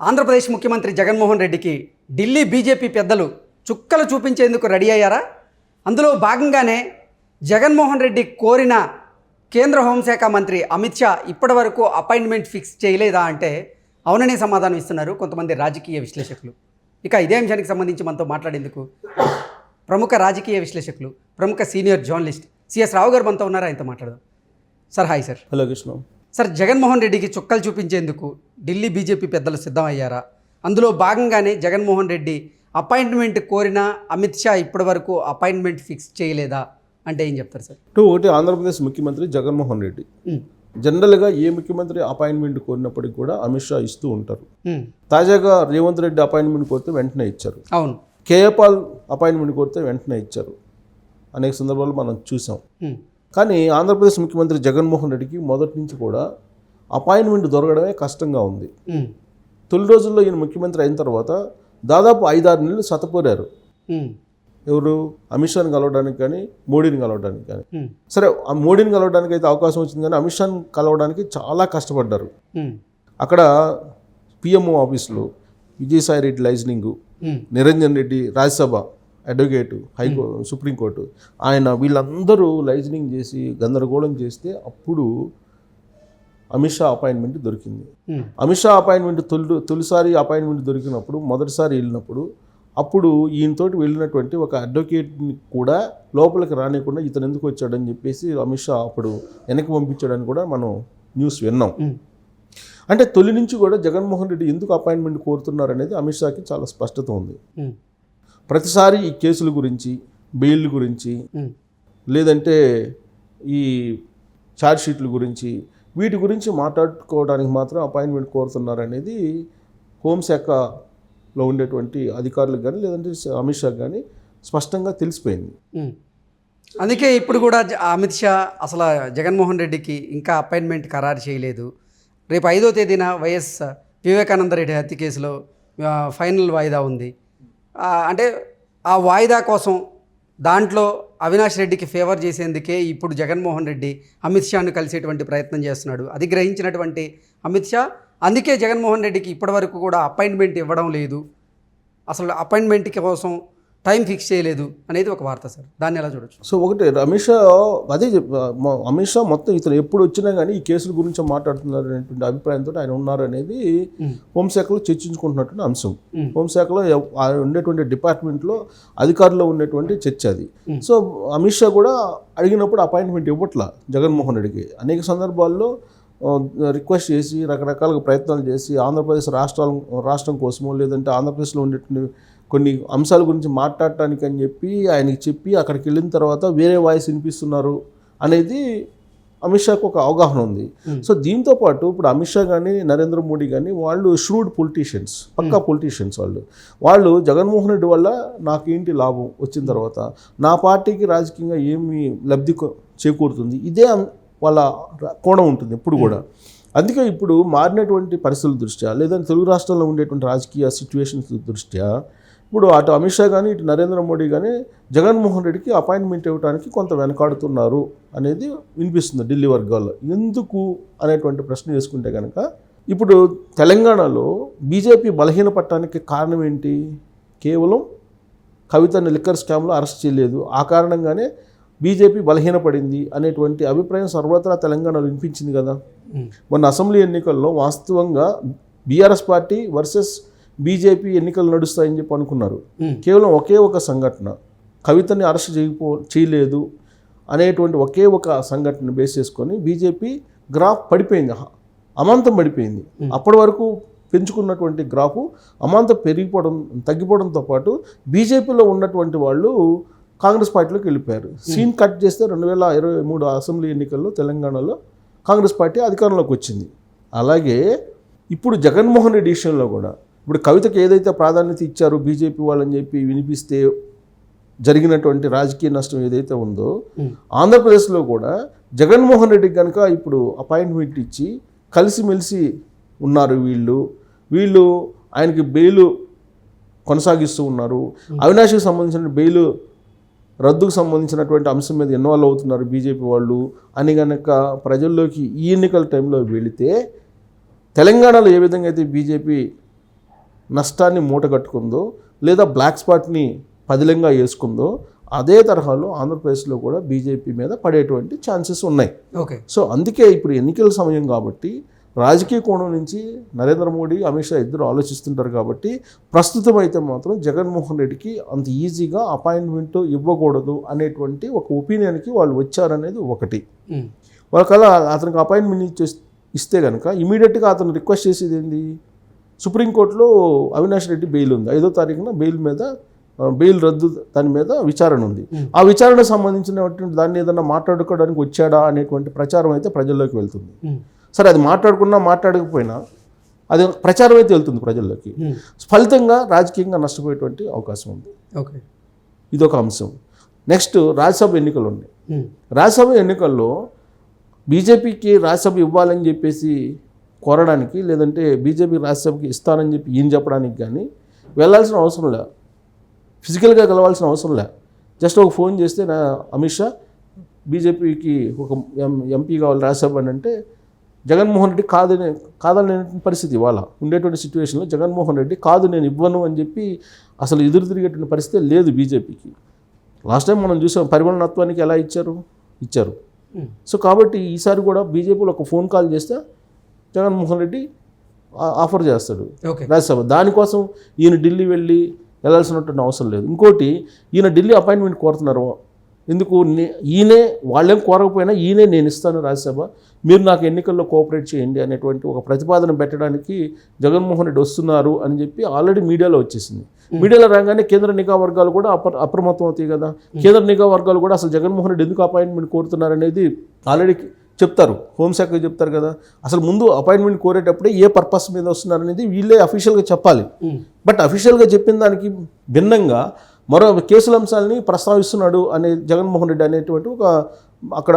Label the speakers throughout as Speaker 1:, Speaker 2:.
Speaker 1: ఆంధ్రప్రదేశ్ ముఖ్యమంత్రి జగన్మోహన్ రెడ్డికి ఢిల్లీ బీజేపీ పెద్దలు చుక్కలు చూపించేందుకు రెడీ అయ్యారా? అందులో భాగంగానే జగన్మోహన్ రెడ్డి కోరిన కేంద్ర హోంశాఖ మంత్రి అమిత్ షా ఇప్పటివరకు అపాయింట్మెంట్ ఫిక్స్ చేయలేదా అంటే అవుననే సమాధానం ఇస్తున్నారు కొంతమంది రాజకీయ విశ్లేషకులు. ఇక ఇదే అంశానికి సంబంధించి మనతో మాట్లాడేందుకు ప్రముఖ రాజకీయ విశ్లేషకులు ప్రముఖ సీనియర్ జర్నలిస్ట్ సిఎస్ రావు గారు మనతో ఉన్నారు? ఆయనతో మాట్లాడదాం. Sir hi sir.
Speaker 2: Hello Krishna.
Speaker 1: Sir Jaganmohan రెడ్డికి చుక్కలు చూపించేందుకు ఢిల్లీ బీజేపీ పెద్దలు సిద్ధమయ్యారా? అందులో భాగంగానే జగన్మోహన్ రెడ్డి అపాయింట్మెంట్ కోరిన అమిత్ షా ఇప్పటివరకు అపాయింట్మెంట్ ఫిక్స్ చేయలేదా? అంటే ఏం చెప్తారు సార్?
Speaker 2: టూ ఒకటి ఆంధ్రప్రదేశ్ ముఖ్యమంత్రి జగన్మోహన్ రెడ్డి. జనరల్గా ఏ ముఖ్యమంత్రి అపాయింట్మెంట్ కోరినప్పటికీ కూడా అమిత్ షా ఇస్తూ ఉంటారు. తాజాగా రేవంత్ రెడ్డి అపాయింట్మెంట్ కోరితే వెంటనే ఇచ్చారు.
Speaker 1: అవును.
Speaker 2: కేఏపాల్ అపాయింట్మెంట్ కోరితే వెంటనే ఇచ్చారు. అనేక సందర్భాలు మనం చూసాం. కానీ ఆంధ్రప్రదేశ్ ముఖ్యమంత్రి జగన్మోహన్ రెడ్డికి మొదటి నుంచి కూడా అపాయింట్మెంట్ దొరకడమే కష్టంగా ఉంది. తొలి రోజుల్లో ఈయన ముఖ్యమంత్రి అయిన తర్వాత దాదాపు ఐదారు నెలలు సతపోరారు. ఎవరు? అమిత్ షాని కలవడానికి కానీ మోడీని కలవడానికి కానీ. సరే ఆ మోడీని కలవడానికి అయితే అవకాశం వచ్చింది కానీ అమిత్ షాని కలవడానికి చాలా కష్టపడ్డారు. అక్కడ పిఎంఓ ఆఫీసులో విజయసాయి రెడ్డి లైజనింగ్ నిరంజన్ రెడ్డి రాజ్యసభ అడ్వకేటు హైకో సుప్రీంకోర్టు ఆయన వీళ్ళందరూ లైజనింగ్ చేసి గందరగోళం చేస్తే అప్పుడు అమిత్ షా అపాయింట్మెంట్ దొరికింది. అమిత్ షా అపాయింట్మెంట్ తొలి తొలిసారి అపాయింట్మెంట్ దొరికినప్పుడు మొదటిసారి వెళ్ళినప్పుడు అప్పుడు ఈయనతోటి వెళ్ళినటువంటి ఒక అడ్వకేట్ని కూడా లోపలికి రానికుండా ఇతను ఎందుకు వచ్చాడని చెప్పేసి అమిత్ షా అప్పుడు వెనక్కి పంపించాడని కూడా మనం న్యూస్ విన్నాం. అంటే తొలి నుంచి కూడా జగన్మోహన్ రెడ్డి ఎందుకు అపాయింట్మెంట్ కోరుతున్నారు అనేది అమిత్ షాకి చాలా స్పష్టత ఉంది. ప్రతిసారి ఈ కేసుల గురించి బెయిల్ గురించి లేదంటే ఈ షీట్ల గురించి వీటి గురించి మాట్లాడుకోవడానికి మాత్రం అపాయింట్మెంట్ కోరుతున్నారు అనేది హోంశాఖలో ఉండేటువంటి అధికారులకు కానీ లేదంటే అమిత్ షా కానీ స్పష్టంగా తెలిసిపోయింది.
Speaker 1: అందుకే ఇప్పుడు కూడా అమిత్ షా అసలు జగన్మోహన్ రెడ్డికి ఇంకా అపాయింట్మెంట్ ఖరారు చేయలేదు. రేపు ఐదో తేదీన వైఎస్ వివేకానంద రెడ్డి హత్య కేసులో ఫైనల్ వాయిదా ఉంది. అంటే ఆ వాయిదా కోసం దాంట్లో అవినాష్ రెడ్డికి ఫేవర్ చేసేందుకే ఇప్పుడు జగన్మోహన్ రెడ్డి అమిత్ షాను కలిసేటువంటి ప్రయత్నం చేస్తున్నాడు. అది గ్రహించినటువంటి అమిత్ షా. అందుకే జగన్మోహన్ రెడ్డికి ఇప్పటివరకు కూడా అపాయింట్మెంట్ ఇవ్వడం లేదు. అసలు అపాయింట్మెంట్ కోసం టైం ఫిక్స్ చేయలేదు అనేది ఒక వార్త సార్. దాన్ని ఎలా చూడొచ్చు?
Speaker 2: సో ఒకటి అమిత్ షా అదే అమిత్ షా మొత్తం ఇతను ఎప్పుడు వచ్చినా కానీ ఈ కేసుల గురించి మాట్లాడుతున్నారు అనేటువంటి అభిప్రాయంతో ఆయన ఉన్నారు అనేది హోంశాఖలో చర్చించుకుంటున్నటువంటి అంశం. హోంశాఖలో ఉండేటువంటి డిపార్ట్మెంట్లో అధికారుల్లో ఉన్నటువంటి చర్చ అది. సో అమిత్ షా కూడా అడిగినప్పుడు అపాయింట్మెంట్ ఇవ్వట్ల జగన్మోహన్ రెడ్డికి. అనేక సందర్భాల్లో రిక్వెస్ట్ చేసి రకరకాలుగా ప్రయత్నాలు చేసి ఆంధ్రప్రదేశ్ రాష్ట్రాల రాష్ట్రం కోసమో లేదంటే ఆంధ్రప్రదేశ్లో ఉండేటువంటి కొన్ని అంశాల గురించి మాట్లాడటానికి అని చెప్పి ఆయనకి చెప్పి అక్కడికి వెళ్ళిన తర్వాత వేరే వాయిస్ వినిపిస్తున్నారు అనేది అమిత్ షాకు ఒక అవగాహన ఉంది. సో దీంతో పాటు ఇప్పుడు అమిత్ షా కానీ నరేంద్ర మోడీ కానీ వాళ్ళు ష్రూడ్ పొలిటీషియన్స్ పక్కా పొలిటీషియన్స్ వాళ్ళు. వాళ్ళు జగన్మోహన్ రెడ్డి వల్ల నాకేంటి లాభం వచ్చిన తర్వాత నా పార్టీకి రాజకీయంగా ఏమి లబ్ధి చేకూరుతుంది? ఇదే వాళ్ళ కోణం ఉంటుంది ఎప్పుడు కూడా. అందుకే ఇప్పుడు మారినటువంటి పరిస్థితుల దృష్ట్యా లేదంటే తెలుగు రాష్ట్రాల్లో ఉండేటువంటి రాజకీయ సిచ్యువేషన్స్ దృష్ట్యా ఇప్పుడు అటు అమిత్ షా కానీ ఇటు నరేంద్ర మోడీ కానీ జగన్మోహన్ రెడ్డికి అపాయింట్మెంట్ ఇవ్వడానికి కొంత వెనకాడుతున్నారు అనేది వినిపిస్తుంది ఢిల్లీ వర్గాల్లో. ఎందుకు అనేటువంటి ప్రశ్న వేసుకుంటే కనుక ఇప్పుడు తెలంగాణలో బీజేపీ బలహీనపడటానికి కారణం ఏంటి? కేవలం కవితని లిక్కర్ స్కామ్లో అరెస్ట్ చేయలేదు. ఆ కారణంగానే బీజేపీ బలహీనపడింది అనేటువంటి అభిప్రాయం సర్వత్రా తెలంగాణలో వినిపించింది కదా. మొన్న అసెంబ్లీ ఎన్నికల్లో వాస్తవంగా బీఆర్ఎస్ పార్టీ వర్సెస్ బీజేపీ ఎన్నికలు నడుస్తాయని చెప్పి అనుకున్నారు. కేవలం ఒకే ఒక సంఘటన కవితని అరెస్ట్ చేయపో చేయలేదు అనేటువంటి ఒకే ఒక సంఘటన బేస్ చేసుకొని బీజేపీ గ్రాఫ్ పడిపోయింది. అమాంతం పడిపోయింది. అప్పటి వరకు పెంచుకున్నటువంటి గ్రాఫ్ అమాంతం పెరిగిపోవడం తగ్గిపోవడంతో పాటు బీజేపీలో ఉన్నటువంటి వాళ్ళు కాంగ్రెస్ పార్టీలోకి వెళ్ళిపోయారు. సీన్ కట్ చేస్తే రెండు వేల ఇరవై మూడు అసెంబ్లీ ఎన్నికల్లో తెలంగాణలో కాంగ్రెస్ పార్టీ అధికారంలోకి వచ్చింది. అలాగే ఇప్పుడు జగన్మోహన్ రెడ్డి విషయంలో కూడా ఇప్పుడు కవితకి ఏదైతే ప్రాధాన్యత ఇచ్చారో బీజేపీ వాళ్ళని చెప్పి వినిపిస్తే జరిగినటువంటి రాజకీయ నష్టం ఏదైతే ఉందో ఆంధ్రప్రదేశ్లో కూడా జగన్మోహన్ రెడ్డికి కనుక ఇప్పుడు అపాయింట్మెంట్ ఇచ్చి కలిసిమెలిసి ఉన్నారు వీళ్ళు. వీళ్ళు ఆయనకి బెయిల్ కొనసాగిస్తూ ఉన్నారు. అవినాష్కి సంబంధించిన బెయిల్ రద్దుకు సంబంధించినటువంటి అంశం మీద ఇన్వాల్వ్ అవుతున్నారు బీజేపీ వాళ్ళు. అని కనుక ప్రజల్లోకి ఈ ఎన్నికల టైంలో వెళితే తెలంగాణలో ఏ విధంగా అయితే బీజేపీ నష్టాన్ని మూటగట్టుకుందో లేదా బ్లాక్ స్పాట్ని పదిలంగా వేసుకుందో అదే తరహాలో ఆంధ్రప్రదేశ్లో కూడా బీజేపీ మీద పడేటువంటి ఛాన్సెస్ ఉన్నాయి.
Speaker 1: ఓకే.
Speaker 2: సో అందుకే ఇప్పుడు ఎన్నికల సమయం కాబట్టి రాజకీయ కోణం నుంచి నరేంద్ర మోడీ అమిత్ షా ఇద్దరు ఆలోచిస్తుంటారు కాబట్టి ప్రస్తుతం అయితే మాత్రం జగన్మోహన్ రెడ్డికి అంత ఈజీగా అపాయింట్మెంట్ ఇవ్వకూడదు అనేటువంటి ఒక ఒపీనియన్కి వాళ్ళు వచ్చారనేది ఒకటి. వాళ్ళకల్లా అతనికి అపాయింట్మెంట్ ఇచ్చే ఇస్తే కనుక ఇమీడియట్గా అతను రిక్వెస్ట్ చేసేది ఏంది? సుప్రీంకోర్టులో అవినాష్ రెడ్డి బెయిల్ ఉంది. ఐదో తారీఖున బెయిల్ మీద బెయిల్ రద్దు దాని మీద విచారణ ఉంది. ఆ విచారణ సంబంధించినటువంటి దాన్ని ఏదన్నా మాట్లాడుకోవడానికి వచ్చాడా అనేటువంటి ప్రచారం అయితే ప్రజల్లోకి వెళ్తుంది. సరే అది మాట్లాడుకున్నా మాట్లాడకపోయినా అది ప్రచారం అయితే వెళ్తుంది ప్రజల్లోకి. ఫలితంగా రాజకీయంగా నష్టపోయేటువంటి అవకాశం ఉంది.
Speaker 1: ఓకే.
Speaker 2: ఇదొక అంశం. నెక్స్ట్ రాజ్యసభ ఎన్నికలు ఉన్నాయి. రాజ్యసభ ఎన్నికల్లో బీజేపీకి రాజ్యసభ ఇవ్వాలని చెప్పేసి కోరడానికి లేదంటే బీజేపీ రాజ్యసభకి ఇస్తానని చెప్పి ఈయన చెప్పడానికి కానీ వెళ్ళాల్సిన అవసరం లే. ఫిజికల్గా కలవాల్సిన అవసరం లే. జస్ట్ ఒక ఫోన్ చేస్తే నా అమిత్ షా బీజేపీకి ఒక ఎం ఎంపీ కావాలి రాజ్యసభ అని అంటే జగన్మోహన్ రెడ్డి కాదని కాదనే పరిస్థితి ఇవాళ. ఉండేటువంటి సిచ్యువేషన్లో జగన్మోహన్ రెడ్డి కాదు నేను ఇవ్వను అని చెప్పి అసలు ఎదురు తిరిగేటువంటి పరిస్థితి లేదు బీజేపీకి. లాస్ట్ టైం మనం చూసాం పరిమాణత్వానికి ఎలా ఇచ్చారు? ఇచ్చారు. సో కాబట్టి ఈసారి కూడా బీజేపీలో ఒక ఫోన్ కాల్ చేస్తే జగన్మోహన్ రెడ్డి ఆఫర్ చేస్తాడు.
Speaker 1: ఓకే.
Speaker 2: రాజ్యసభ. దానికోసం ఈయన ఢిల్లీ వెళ్ళి వెళ్ళాల్సినటువంటి అవసరం లేదు. ఇంకోటి ఈయన ఢిల్లీ అపాయింట్మెంట్ కోరుతున్నారు. ఎందుకు? నే- ఈయనే వాళ్ళేం కోరకపోయినా ఈయనే నేను ఇస్తాను రాజ్యసభ. మీరు నాకు ఎన్నికల్లో కోఆపరేట్ చేయండి అనేటువంటి ఒక ప్రతిపాదన పెట్టడానికి జగన్మోహన్ రెడ్డి వస్తున్నారు అని చెప్పి ఆల్రెడీ మీడియాలో వచ్చేసింది. మీడియాలో రాగానే కేంద్ర నిఘా వర్గాలు కూడా అప్ర అప్రమత్తం అవుతాయి కదా కేంద్ర నిఘా వర్గాలు కూడా అసలు జగన్మోహన్ రెడ్డి ఎందుకు అపాయింట్మెంట్ కోరుతున్నారు అనేది ఆల్రెడీ చెప్తారు. హోంశాఖ చెప్తారు కదా. అసలు ముందు అపాయింట్మెంట్ కోరేటప్పుడే ఏ పర్పస్ మీద వస్తున్నారు అనేది వీళ్ళే అఫీషియల్గా చెప్పాలి. బట్ అఫీషియల్గా చెప్పిన దానికి భిన్నంగా మరో కేసుల అంశాలని ప్రస్తావిస్తున్నాడు అనే జగన్మోహన్ రెడ్డి అనేటువంటి ఒక అక్కడ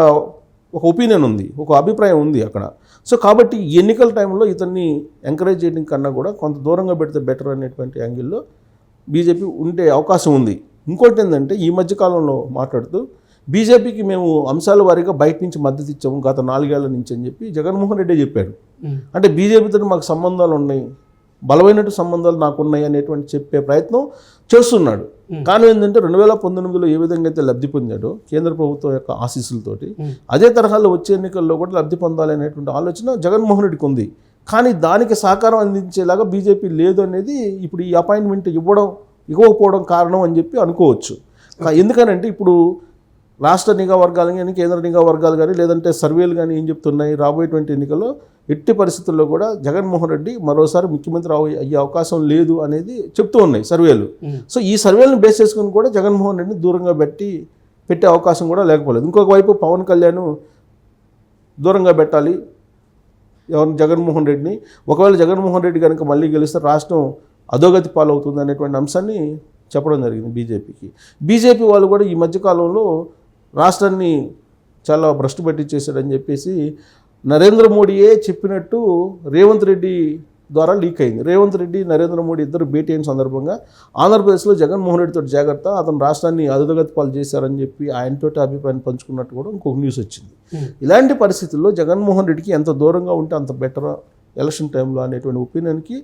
Speaker 2: ఒక ఒపీనియన్ ఉంది. ఒక అభిప్రాయం ఉంది అక్కడ. సో కాబట్టి ఎన్నికల టైంలో ఇతన్ని ఎంకరేజ్ చేయడం కన్నా కూడా కొంత దూరంగా పెడితే బెటర్ అనేటువంటి యాంగిల్లో బీజేపీ ఉండే అవకాశం ఉంది. ఇంకోటి ఏంటంటే ఈ మధ్య కాలంలో మాట్లాడుతూ బీజేపీకి మేము అంశాల వారీగా బయట నుంచి మద్దతు ఇచ్చాము గత నాలుగేళ్ళ నుంచి అని చెప్పి జగన్మోహన్ రెడ్డి చెప్పాడు. అంటే బీజేపీతో మాకు సంబంధాలు ఉన్నాయి బలమైనటు సంబంధాలు నాకు ఉన్నాయి అనేటువంటి చెప్పే ప్రయత్నం చేస్తున్నాడు. కానీ ఏంటంటే రెండు వేల పంతొమ్మిదిలో ఏ విధంగా అయితే లబ్ధి పొందాడో కేంద్ర ప్రభుత్వం యొక్క ఆశీస్సులతోటి. అదే తరహాలో వచ్చే ఎన్నికల్లో కూడా లబ్ధి పొందాలి అనేటువంటి ఆలోచన జగన్మోహన్ రెడ్డికి ఉంది. కానీ దానికి సహకారం అందించేలాగా బీజేపీ లేదు అనేది ఇప్పుడు ఈ అపాయింట్మెంట్ ఇవ్వడం ఇవ్వకపోవడం కారణం అని చెప్పి అనుకోవచ్చు. ఎందుకనంటే ఇప్పుడు రాష్ట్ర నిఘా వర్గాలు కానీ కేంద్ర నిఘా వర్గాలు కానీ లేదంటే సర్వేలు కానీ ఏం చెప్తున్నాయి? రాబోయేటువంటి ఎన్నికల్లో ఎట్టి పరిస్థితుల్లో కూడా జగన్మోహన్ రెడ్డి మరోసారి ముఖ్యమంత్రి అయ్యే అవకాశం లేదు అనేది చెప్తూ ఉన్నాయి సర్వేలు. సో ఈ సర్వేలను బేస్ చేసుకుని కూడా జగన్మోహన్ రెడ్డిని దూరంగా పెట్టి పెట్టే అవకాశం కూడా లేకపోలేదు. ఇంకొక వైపు పవన్ కళ్యాణ్ దూరంగా పెట్టాలి. ఎవరిని? జగన్మోహన్ రెడ్డిని. ఒకవేళ జగన్మోహన్ రెడ్డి కనుక మళ్ళీ గెలిస్తే రాష్ట్రం అధోగతి పాలవుతుంది అనేటువంటి అంశాన్ని చెప్పడం జరిగింది బీజేపీకి. బీజేపీ వాళ్ళు కూడా ఈ మధ్యకాలంలో రాష్ట్రాన్ని చాలా భ్రష్టు పట్టించేశాడని చెప్పేసి నరేంద్ర మోడీయే చెప్పినట్టు రేవంత్ రెడ్డి ద్వారా లీక్ అయింది. రేవంత్ రెడ్డి నరేంద్ర మోడీ ఇద్దరు భేటీ అయిన సందర్భంగా ఆంధ్రప్రదేశ్లో జగన్మోహన్ రెడ్డితో జాగ్రత్త అతను రాష్ట్రాన్ని అధోగతి పాలు చేశారని చెప్పి ఆయనతోటి అభిప్రాయం పంచుకున్నట్టు కూడా ఇంకొక న్యూస్ వచ్చింది.
Speaker 1: ఉమ్.
Speaker 2: ఇలాంటి పరిస్థితుల్లో జగన్మోహన్ రెడ్డికి ఎంత దూరంగా ఉంటే అంత బెటర్ ఎలక్షన్ టైంలో అనేటువంటి ఒపీనియన్కి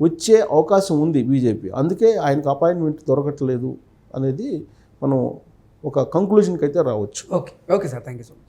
Speaker 2: వచ్చే అవకాశం ఉంది బీజేపీ. అందుకే ఆయనకు అపాయింట్మెంట్ దొరకట్లేదు అనేది మనం ఒక కంక్లూజన్కి అయితే రావచ్చు.
Speaker 1: Okay okay sir. Thank you so much.